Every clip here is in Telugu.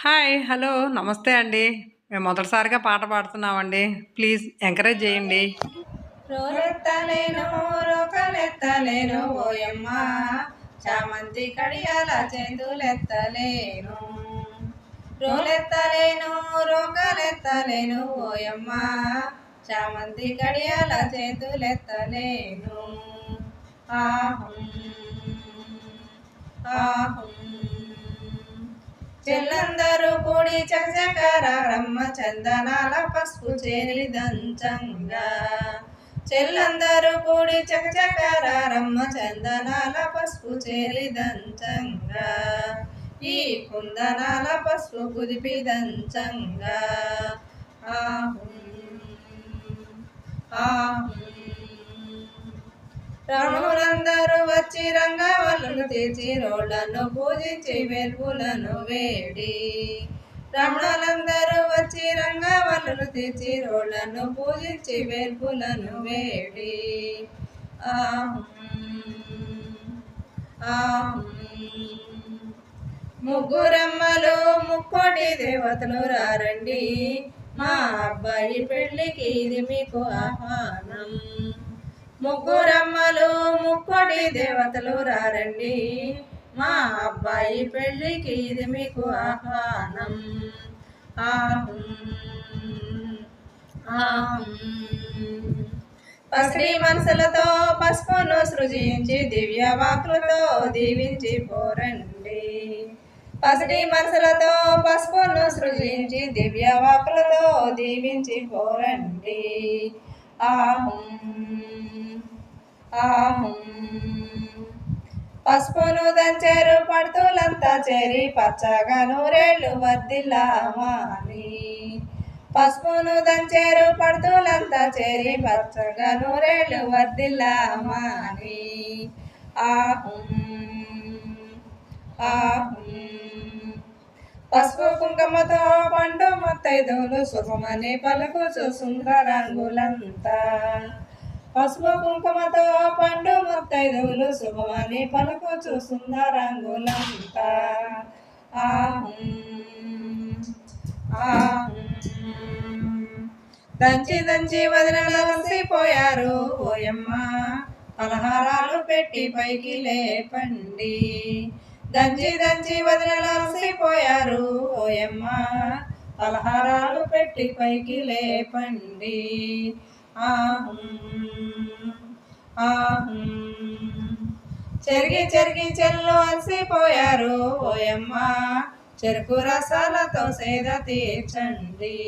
హాయ్ హలో నమస్తే అండి. మేము మొదటిసారిగా పాట పాడుతున్నామండి. ప్లీజ్ ఎంకరేజ్ చేయండి. రోలెత్తలేను రోకలెత్తలేను ఓయమ్మ. చామంతి కడియాల చేతులెత్తలేను. రోలెత్తలేను రోకలెత్తలేను ఓయమ్మ. చామంతి కడియాల చేతులెత్తలేను. ఆహం ఆహం. చెల్లందరూ కూడి చకచకరారమ్మ చందనాల పసుపు చేరి దంచంగా. చెల్లందరూ కూడి చకచకరారమ్మ చందనాల పసుపు చేరి దంచంగా. ఈ కుందనాల పసుపు కుదిపి దంచంగా. ఆహు ఆహు. రాములందరూ వచ్చి రంగవల్లును తీర్చి రోళ్ళను పూజించి వెలుపులను వేడి. రమణులందరూ వచ్చి రంగవల్లును తీర్చి రోళ్ళను పూజించి వెలుపులను వేడి. ముగ్గురమ్మలు ముక్కోటి దేవతలు రారండి. మా అబ్బాయి పెళ్ళికి ఇది మీకు ఆహ్వానం. ముగ్గురమ్మలు ముక్కోడి దేవతలు రారండి. మా అబ్బాయి పెళ్ళికి ఇది మీకు ఆహ్వానం. ఆహం పసిడి మనసులతో పసుపును సృజించి దివ్య వాకులతో దీవించి పోరండి. పసిడి మనసులతో పసుపును సృజించి దివ్య వాకులతో దీవించి పోరండి. ఆహం పసుపును దంచారు పడుతులంతా చేరి పచ్చగా నూరేళ్ళు వర్దిల్లామాని పసుపును దంచారు పడుతులంతా చేరి పచ్చగా నూరేళ్ళు వర్దిల్లామాని ఆహుం ఆహుం పసుపు కుంకుమతో పండు మొత్తైదులు సుఖమని పలుకుచు సుందర రంగులంతా. పసుపు కుంకుమతో పండు ముత్తైదువులు శుభమని పలుకుచు సుందరంగులంతా దంచి దంచి వదిలిపోయారు ఓయమ్మ. పలహారాలు పెట్టి పైకి లేపండి. దంచి దంచి అన్నారు. ఓయమ్మ పలహారాలు పెట్టి పైకి లేపండి. చెరిగి చెరిగి చెల్లు అలసిపోయారు. ఓయమ్మ చెరుకు రసాలతో సేద తీర్చండి.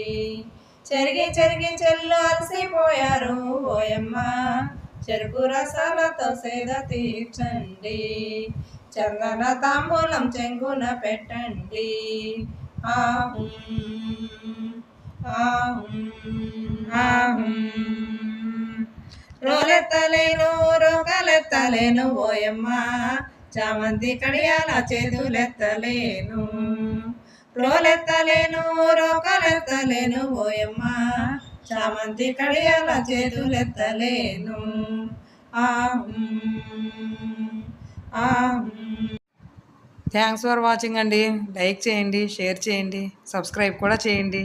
చెరిగి చెరిగి చెల్లు అలసిపోయారు. ఓయమ్మ చెరుకు రసాలతో సేద తీర్చండి. చందన తాంబూలం చెంగున పెట్టండి. ఆహు రోలెత్తలేను రోకలెత్తలేను ఓయమ్మ. చామంతి కడియాల చేతులెత్తలేను రోలెత్తలేను రోకలెత్తలేను ఓయమ్మ. చామంతి కడియాల చేతులెత్తలేను థ్యాంక్స్ ఫర్ వాచింగ్ అండి. లైక్ చేయండి షేర్ చేయండి సబ్స్క్రైబ్ కూడా చేయండి.